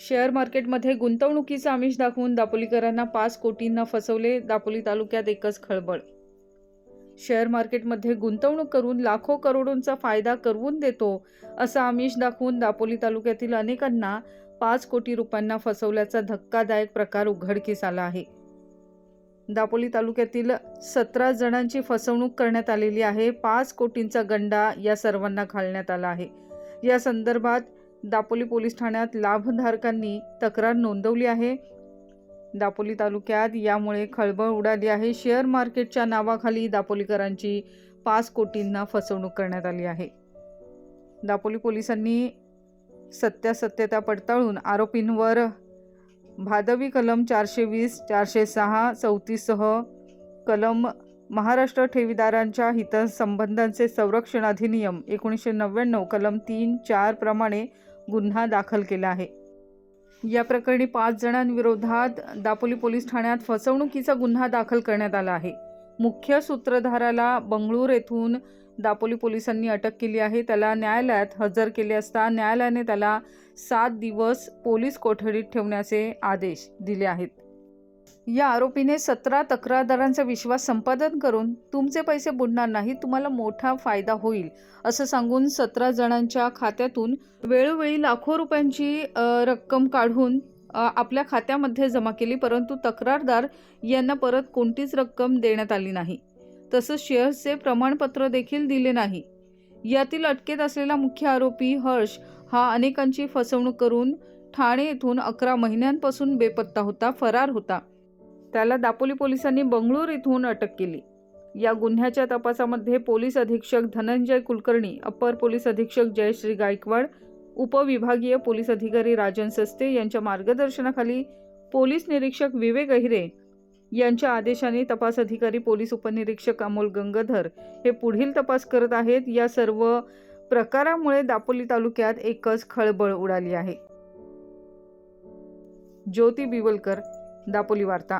Share मार्केटमध्ये गुंतवणुकीचं आमिष दाखवून दापोलीकरांना पाच कोटींना फसवले दापोली तालुक्यात एकच खळबळ. शेअर मार्केटमध्ये गुंतवणूक करून लाखो करोडोंचा फायदा करवून देतो असं आमिष दाखवून दापोली तालुक्यातील अनेकांना पाच कोटी रुपयांना फसवल्याचा धक्कादायक प्रकार उघडकीस आला आहे. दापोली तालुक्यातील सतरा जणांची फसवणूक करण्यात आलेली आहे. पाच कोटींचा गंडा या सर्वांना घालण्यात आला आहे. या संदर्भात दापोली पोलीस ठाण्यात लाभधारकांनी तक्रार नोंदवली आहे. दापोली तालुक्यात यामुळे खळबळ उडाली आहे. शेअर मार्केटच्या नावाखाली दापोलीकरांची पाच कोटींना फसवणूक करण्यात आली आहे. दापोली पोलिसांनी सत्यासत्यता पडताळून आरोपींवर भादवी कलम चारशे वीस चारशे सहा चौतीससह कलम महाराष्ट्र ठेवीदारांच्या हितसंबंधांचे संरक्षण अधिनियम एकोणीसशे नव्याण्णव कलम तीन चारप्रमाणे गुन्हा दाखल केला आहे. या प्रकरणी पाच जणांविरोधात दापोली पोलीस ठाण्यात फसवणुकीचा गुन्हा दाखल करण्यात आला आहे. मुख्य सूत्रधाराला बंगळूर येथून दापोली पोलिसांनी अटक केली आहे. त्याला न्यायालयात हजर केले असता न्यायालयाने त्याला सात दिवस पोलीस कोठडीत ठेवण्याचे आदेश दिले आहेत. या आरोपीने सतरा तक्रारदारांचा विश्वास संपादन करून तुमचे पैसे बुडणार नाही तुम्हाला मोठा फायदा होईल असं सांगून सतरा जणांच्या खात्यातून वेळोवेळी लाखो रुपयांची रक्कम काढून आपल्या खात्यामध्ये जमा केली परंतु तक्रारदार यांना परत कोणतीच रक्कम देण्यात आली नाही. तसंच शेअर्सचे प्रमाणपत्र देखील दिले नाही. यातील अटकेत असलेला मुख्य आरोपी हर्ष हा अनेकांची फसवणूक करून ठाणे येथून अकरा महिन्यांपासून बेपत्ता होता फरार होता. त्याला दापोली पोलिसांनी बंगळूर इथून अटक केली. या गुन्ह्याच्या तपासामध्ये पोलीस अधीक्षक धनंजय कुलकर्णी अप्पर पोलीस अधीक्षक जयश्री गायकवाड उपविभागीय पोलीस अधिकारी राजन सस्ते यांच्या मार्गदर्शनाखाली पोलीस निरीक्षक विवेक अहिरे यांच्या आदेशाने तपास अधिकारी पोलीस उपनिरीक्षक अमोल गंगाधर हे पुढील तपास करत आहेत. या सर्व प्रकारामुळे दापोली तालुक्यात एकच खळबळ उडाली आहे. ज्योती बिवलकर दापोली वार्ता.